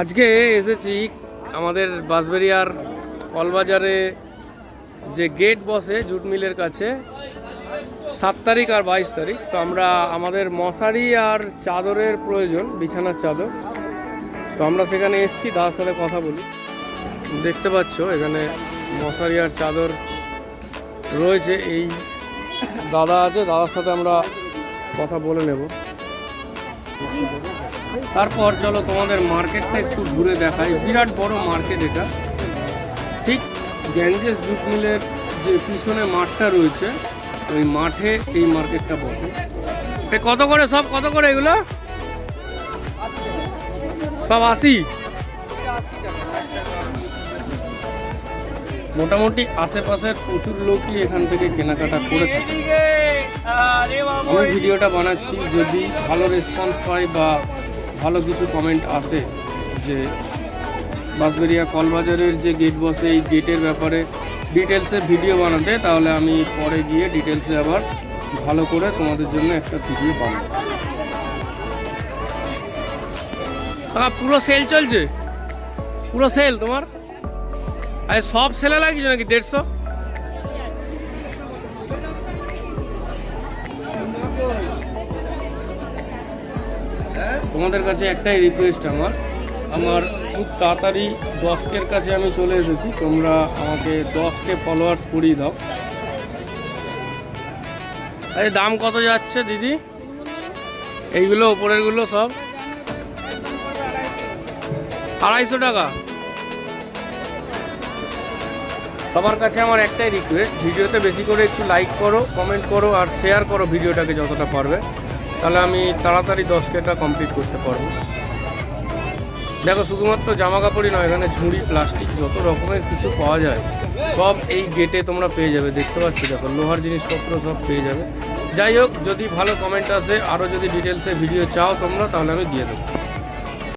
আজকে এসেছি আমাদের বাঁশবেরিয়ার কলবাজারে যে গেট বসে জুট মিলের কাছে, সাত তারিখ আর বাইশ তারিখ। তো আমরা আমাদের মশারি আর চাদরের প্রয়োজন, বিছানার চাদর। তো আমরা সেখানে এসেছি, দাদার সাথে কথা বলি। দেখতে পাচ্ছ, এখানে মশারি আর চাদর রয়েছে। এই দাদা আছে, দাদার সাথে আমরা কথা বলে নেব। তারপর চলো তোমাদের মার্কেটটা একটু ঘুরে দেখাই। বিরাট বড় মার্কেট এটা। ঠিক গ্যাঞ্জেস জুট মিলের যে পিছনে মাঠটা রয়েছে ওই মাঠে এই মার্কেটটা বসে। এ কত করে সব? কত করে এগুলো? সব আশি? মোটামুটি আশেপাশের প্রচুর লোকই এখান থেকে কেনাকাটা করে থাকে। আমি ভিডিওটা বানাচ্ছি। যদি ভালো রেসপন্স পাই বা ভালো কিছু কমেন্ট আসে যে বাঁশবেরিয়া কলবাজারের যে গেট বসে, এই গেটের ব্যাপারে ডিটেলসে ভিডিও বানাতে, তাহলে আমি পরে গিয়ে ডিটেলসে আবার ভালো করে তোমাদের জন্য একটা ভিডিও বানাবো। পুরো সেল চলছে? পুরো সেল তোমার? আরে সব সেলে লাগিয়েছো নাকি দেড়শো? তোমাদের কাছে একটাই রিকোয়েস্ট আমার। আমার খুব তাড়াতাড়ি দশকের কাছে আমি চলে এসেছি। তোমরা আমাকে দশকে ফলোয়ার্স করিয়ে দাও। আরে, দাম কত যাচ্ছে দিদি? এইগুলো ওপরেরগুলো সব? আড়াইশো টাকা। সবার কাছে আমার একটাই রিকোয়েস্ট ভিডিওতে বেশি করে একটু লাইক করো কমেন্ট করো, আর শেয়ার করো ভিডিওটাকে যতটা পারবে। তাহলে আমি তাড়াতাড়ি দশ কেটা কমপ্লিট করতে পারব। দেখো, শুধুমাত্র জামা কাপড়ই নয়, এখানে ঝুড়ি, প্লাস্টিক, যত রকমের কিছু পাওয়া যায়, সব এই গেটে তোমরা পেয়ে যাবে। দেখতে পাচ্ছ, দেখো, লোহার জিনিসপত্র সব পেয়ে যাবে। যাই হোক, যদি ভালো কমেন্ট আসে আরও যদি ডিটেলসে ভিডিও চাও তোমরা, তাহলে আমি দিয়ে দেবো।